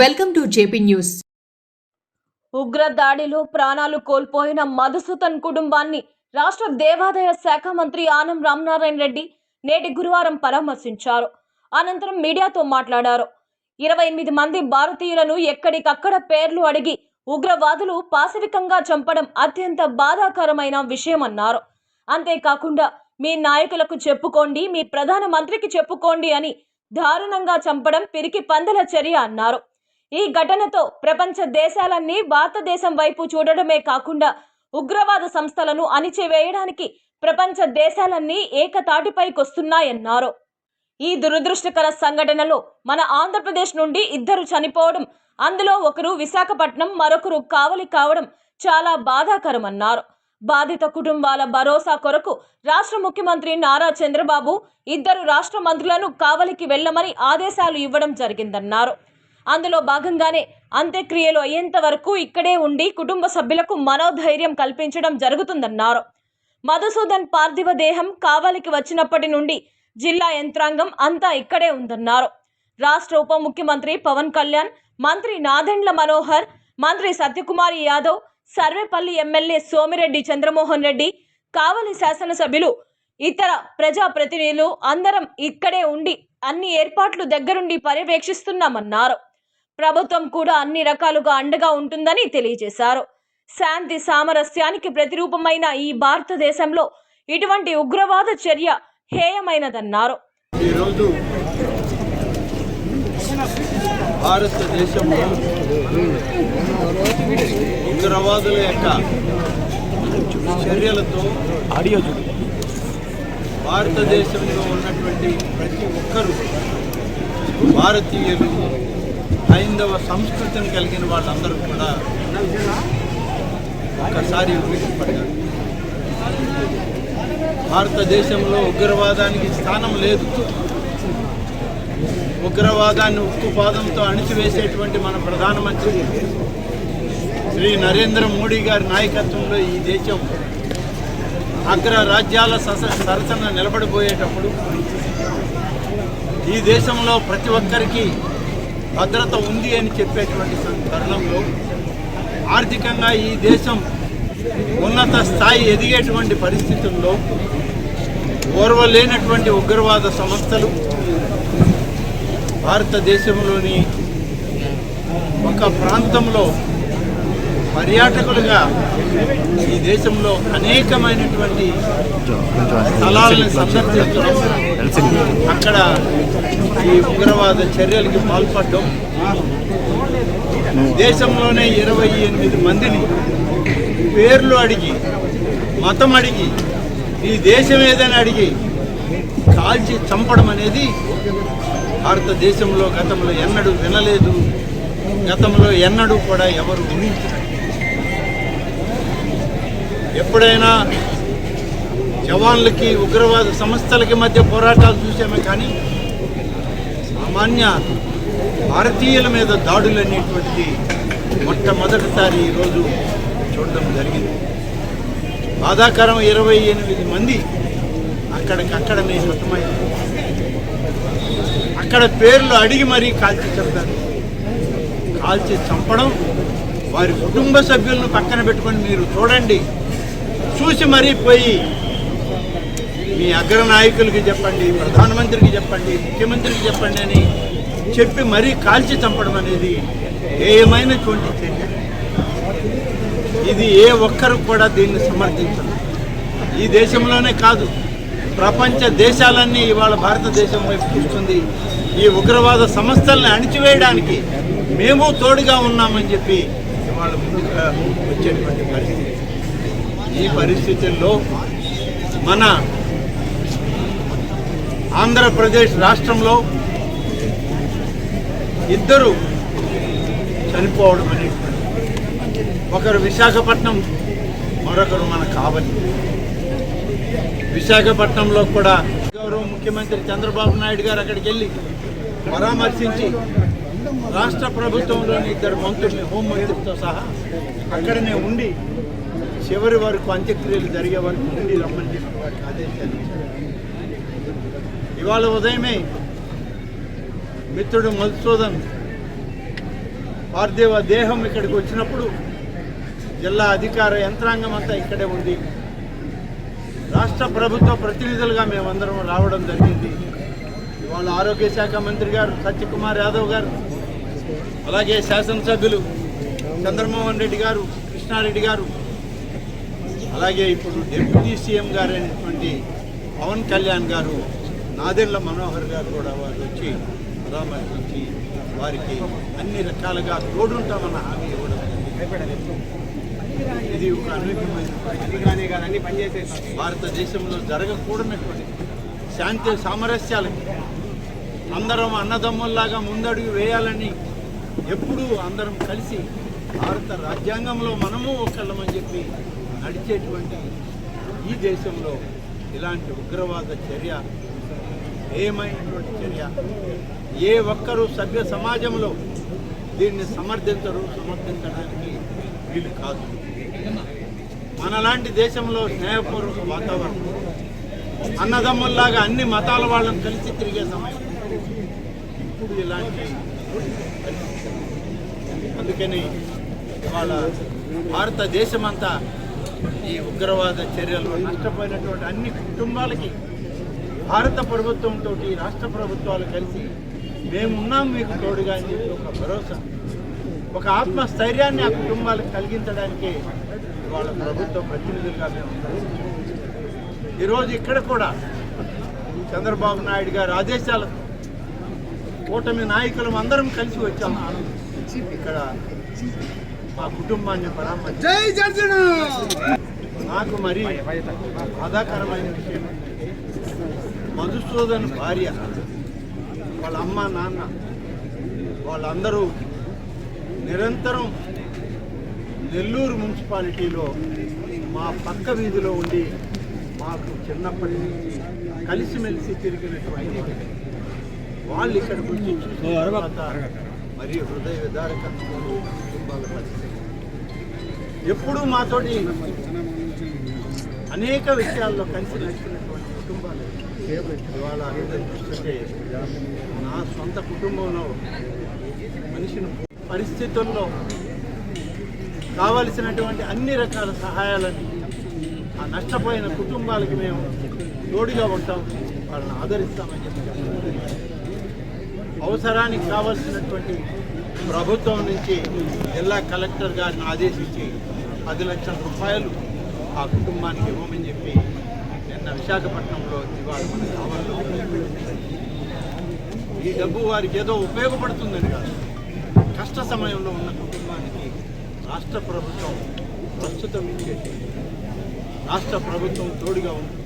Welcome to JP news. ఉగ్ర దాడిలో ప్రాణాలు కోల్పోయిన మధుసూదన్ కుటుంబాన్ని రాష్ట్ర దేవాదాయ శాఖ మంత్రి ఆనం రామనారాయణ రెడ్డి నేటి గురువారం పరామర్శించారు. అనంతరం మీడియాతో మాట్లాడారు. ఇరవై ఎనిమిది మంది భారతీయులను ఎక్కడికక్కడ పేర్లు అడిగి ఉగ్రవాదులు పాశవికంగా చంపడం అత్యంత బాధాకరమైన విషయమన్నారు. అంతేకాకుండా మీ నాయకులకు చెప్పుకోండి మీ ప్రధాన మంత్రికి చెప్పుకోండి అని దారుణంగా చంపడం పిరికి పందల చర్య అన్నారు. ఈ ఘటనతో ప్రపంచ దేశాలన్నీ భారతదేశం వైపు చూడడమే కాకుండా ఉగ్రవాద సంస్థలను అణిచివేయడానికి ప్రపంచ దేశాలన్నీ ఏకతాటిపైకొస్తున్నాయన్నారు. ఈ దురదృష్టకర సంఘటనలో మన ఆంధ్రప్రదేశ్ నుండి ఇద్దరు చనిపోవడం అందులో ఒకరు విశాఖపట్నం మరొకరు కావలి కావడం చాలా బాధాకరమన్నారు. బాధిత కుటుంబాల భరోసా కొరకు రాష్ట్ర ముఖ్యమంత్రి నారా చంద్రబాబు ఇద్దరు రాష్ట్ర మంత్రులను కావలికి వెళ్ళమని ఆదేశాలు ఇవ్వడం జరిగిందన్నారు. అందులో భాగంగానే అంత్యక్రియలు అయ్యేంత వరకు ఇక్కడే ఉండి కుటుంబ సభ్యులకు మనోధైర్యం కల్పించడం జరుగుతుందన్నారు. మధుసూదన్ పార్థివ దేహం కావలికి వచ్చినప్పటి నుండి జిల్లా యంత్రాంగం అంతా ఇక్కడే ఉందన్నారు. రాష్ట్ర ఉప ముఖ్యమంత్రి పవన్ కళ్యాణ్ మంత్రి నాదెండ్ల మనోహర్ మంత్రి సత్యకుమార్ యాదవ్ సర్వేపల్లి ఎమ్మెల్యే సోమిరెడ్డి చంద్రమోహన్ రెడ్డి కావలి శాసనసభ్యులు ఇతర ప్రజాప్రతినిధులు అందరం ఇక్కడే ఉండి అన్ని ఏర్పాట్లు దగ్గరుండి పర్యవేక్షిస్తున్నామన్నారు. ప్రభుత్వం కూడా అన్ని రకాలుగా అండగా ఉంటుందని తెలియజేశారు. శాంతి సామరస్యానికి ప్రతిరూపమైన ఈ భారతదేశంలో ఇటువంటి ఉగ్రవాద చర్య హేయమైనదన్నారు. ఈరోజు భారతదేశంలో ఉగ్రవాదుల యొక్క చర్యలతో భారతదేశంలో ఉన్నటువంటి ప్రతి ఒక్కరూ భారతీయులు హైందవ సంస్కృతిని కలిగిన వాళ్ళందరూ కూడా ఒకసారి ఉలిక్కిపడ్డారు భారతదేశంలో ఉగ్రవాదానికి స్థానం లేదు. ఉగ్రవాదాన్ని ఉక్కుపాదంతో అణిచివేసేటువంటి మన ప్రధానమంత్రి శ్రీ నరేంద్ర మోడీ గారి నాయకత్వంలో ఈ దేశం అగ్ర రాజ్యాల సస సరసన నిలబడిపోయేటప్పుడు ఈ దేశంలో ప్రతి ఒక్కరికి భద్రత ఉంది అని చెప్పేటువంటి తరుణంలో ఆర్థికంగా ఈ దేశం ఉన్నత స్థాయి ఎదిగేటువంటి పరిస్థితుల్లో ఓర్వలేనటువంటి ఉగ్రవాద సంస్థలు భారతదేశంలోని ఒక ప్రాంతంలో పర్యాటకులుగా ఈ దేశంలో అనేకమైనటువంటి స్థలాలను సందర్శించడం అక్కడ ఈ ఉగ్రవాద చర్యలకి పాల్పడడం దేశంలోనే ఇరవై ఎనిమిది మందిని పేర్లు అడిగి మతం అడిగి ఈ దేశం ఏదని అడిగి కాల్చి చంపడం అనేది భారతదేశంలో గతంలో ఎన్నడూ వినలేదు. గతంలో ఎన్నడూ కూడా ఎవరు గుణించారు ఎప్పుడైనా జవాన్లకి ఉగ్రవాద సంస్థలకి మధ్య పోరాటాలు చూసామే కానీ సామాన్య భారతీయుల మీద దాడులు అనేటువంటిది మొట్టమొదటిసారి ఈరోజు చూడడం జరిగింది. బాధాకరం ఇరవై ఎనిమిది మంది అక్కడికక్కడనే హతమైంది అక్కడ పేర్లు అడిగి మరీ కాల్చి చెప్తారు కాల్చి చంపడం వారి కుటుంబ సభ్యులను పక్కన పెట్టుకొని మీరు చూడండి. చూసి మరీ పోయి మీ అగ్ర నాయకులకి చెప్పండి ప్రధానమంత్రికి చెప్పండి ముఖ్యమంత్రికి చెప్పండి అని చెప్పి మరీ కాల్చి చంపడం అనేది ఏమైనటువంటి చర్య. ఇది ఏ ఒక్కరు కూడా దీన్ని సమర్థించరు. ఈ దేశంలోనే కాదు ప్రపంచ దేశాలన్నీ ఇవాళ భారతదేశం వైపు చూస్తుంది. ఈ ఉగ్రవాద సంస్థల్ని అణిచివేయడానికి మేము తోడుగా ఉన్నామని చెప్పి ఇవాళ ముందుగా వచ్చేటువంటి పరిస్థితి. ఈ పరిస్థితుల్లో మన ఆంధ్రప్రదేశ్ రాష్ట్రంలో ఇద్దరు చనిపోవడం అనేటువంటి ఒకరు విశాఖపట్నం మరొకరు మన కావలి విశాఖపట్నంలో కూడా గౌరవ ముఖ్యమంత్రి చంద్రబాబు నాయుడు గారు అక్కడికి వెళ్ళి పరామర్శించి రాష్ట్ర ప్రభుత్వంలోని ఇద్దరు మంత్రుల్ని హోంమంత్రితో సహా అక్కడనే ఉండి చివరి వరకు అంత్యక్రియలు జరిగే వరకు ఉండి రమ్మని చెప్పి వారికి ఆదేశాలు ఇచ్చారు. ఇవాళ ఉదయమే మిత్రుడు మధుసూదన్ పార్థివ దేహం ఇక్కడికి వచ్చినప్పుడు జిల్లా అధికార యంత్రాంగం అంతా ఇక్కడే ఉంది. రాష్ట్ర ప్రభుత్వ ప్రతినిధులుగా మేమందరం రావడం జరిగింది. ఇవాళ ఆరోగ్య శాఖ మంత్రి గారు సత్యకుమార్ యాదవ్ గారు అలాగే శాసనసభ్యులు చంద్రమోహన్ రెడ్డి గారు కృష్ణారెడ్డి గారు అలాగే ఇప్పుడు డిప్యూటీ సీఎం గారు అయినటువంటి పవన్ కళ్యాణ్ గారు నాదెండ్ల మనోహర్ గారు కూడా వారు వచ్చి పరామర్శించి వారికి అన్ని రకాలుగా తోడుంటామన్న హామీ ఇవ్వడం. ఇది ఒక అనూహ్యమైన భారతదేశంలో జరగకూడనటువంటి శాంతి సామరస్యాలకి అందరం అన్నదమ్ముల్లాగా ముందడుగు వేయాలని ఎప్పుడూ అందరం కలిసి భారత రాజ్యాంగంలో మనము ఒకళ్ళమని చెప్పి నడిచేటువంటి ఈ దేశంలో ఇలాంటి ఉగ్రవాద చర్య ఏమైనటువంటి చర్య? ఏ ఒక్కరూ సభ్య సమాజంలో దీన్ని సమర్థించరు సమర్థించడానికి వీలు కాదు. మనలాంటి దేశంలో స్నేహపూర్వక వాతావరణం అన్నదమ్ముల్లాగా అన్ని మతాల వాళ్ళని కలిసి తిరిగే సమయం. ఇప్పుడు ఇలాంటి అందుకని వాళ్ళ భారతదేశమంతా ఈ ఉగ్రవాద చర్యలు నష్టపోయినటువంటి అన్ని కుటుంబాలకి భారత ప్రభుత్వంతో రాష్ట్ర ప్రభుత్వాలు కలిసి మేమున్నాం మీకు తోడుగా అని చెప్పి ఒక భరోసా ఒక ఆత్మస్థైర్యాన్ని ఆ కుటుంబాలకు కలిగించడానికే ఇవాళ ప్రభుత్వ ప్రతినిధులుగా మేము. ఈరోజు ఇక్కడ కూడా చంద్రబాబు నాయుడు గారి ఆదేశాలతో కూటమి నాయకులం అందరం కలిసి వచ్చాము ఇక్కడ మా కుటుంబాన్ని పరామర్శ నాకు మరి బాధాకరమైన విషయం మధుసూదన్ భార్య వాళ్ళ అమ్మ నాన్న వాళ్ళందరూ నిరంతరం నెల్లూరు మున్సిపాలిటీలో మా పక్క వీధిలో ఉండి మాకు చిన్నప్పటి నుంచి కలిసిమెలిసి తిరిగినటువంటి వాళ్ళు. ఇక్కడికి వచ్చి చూసిన తర్వాత మరి హృదయ విదారక కుటుంబాల పరిస్థితి. ఎప్పుడూ మాతోటి అనేక విషయాల్లో కలిసి నడిచినటువంటి కుటుంబాలు. ఇవాళ చూస్తుంటే నా సొంత కుటుంబంలో మనిషిని పరిస్థితుల్లో కావలసినటువంటి అన్ని రకాల సహాయాలని ఆ నష్టపోయిన కుటుంబాలకి మేము తోడుగా ఉంటాం. వాళ్ళని ఆదరిస్తామని చెప్పి అవసరానికి కావలసినటువంటి ప్రభుత్వం నుంచి జిల్లా కలెక్టర్ గారిని ఆదేశించి పది లక్షల రూపాయలు ఆ కుటుంబానికి ఇవ్వమని విశాఖపట్నంలో ఇవాళ మన కావాలో ఈ డబ్బు వారికి ఏదో ఉపయోగపడుతుందని కాదు. కష్ట సమయంలో ఉన్న కుటుంబానికి రాష్ట్ర ప్రభుత్వం ప్రస్తుతం ఇచ్చేది. రాష్ట్ర ప్రభుత్వం తోడుగా ఉంది.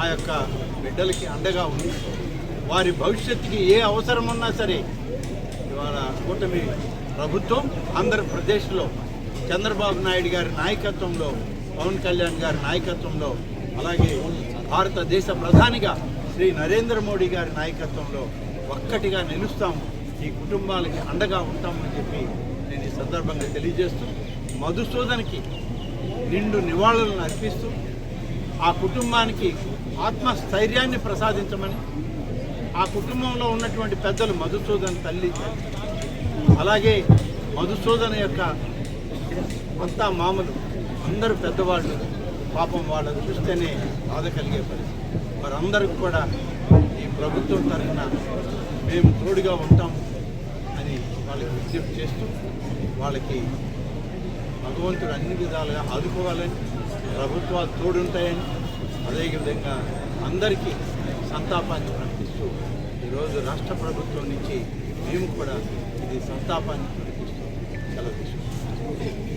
ఆ యొక్క బిడ్డలకి అండగా ఉంది. వారి భవిష్యత్తుకి ఏ అవసరం ఉన్నా సరే ఇవాళ కూటమి ప్రభుత్వం ఆంధ్రప్రదేశ్లో చంద్రబాబు నాయుడు గారి నాయకత్వంలో పవన్ కళ్యాణ్ గారి నాయకత్వంలో అలాగే భారతదేశ ప్రధానిగా శ్రీ నరేంద్ర మోడీ గారి నాయకత్వంలో ఒక్కటిగా నిలుస్తాం ఈ కుటుంబాలకి అండగా ఉంటామని చెప్పి నేను ఈ సందర్భంగా తెలియజేస్తూ మధుసూదన్కి నిండు నివాళులను అర్పిస్తూ ఆ కుటుంబానికి ఆత్మస్థైర్యాన్ని ప్రసాదించమని ఆ కుటుంబంలో ఉన్నటువంటి పెద్దలు మధుసూదన్ తల్లి అలాగే మధుసూదన్ యొక్క అంతా మామూలు అందరూ పెద్దవాళ్ళు పాపం వాళ్ళని చూస్తేనే బాధ కలిగే పరిస్థితి. వారందరికి కూడా ఈ ప్రభుత్వం తరఫున మేము తోడుగా ఉంటాం అని వాళ్ళకి విజ్ఞప్తి చేస్తూ వాళ్ళకి భగవంతుడు అన్ని విధాలుగా ఆదుకోవాలని ప్రభుత్వాలు తోడుంటాయని అదేవిధంగా అందరికీ సంతాపాన్ని ప్రకటిస్తూ ఈరోజు రాష్ట్ర ప్రభుత్వం నుంచి మేము కూడా ఇది సంతాపాన్ని ప్రకటిస్తూ సెలవు తీసుకుంటాం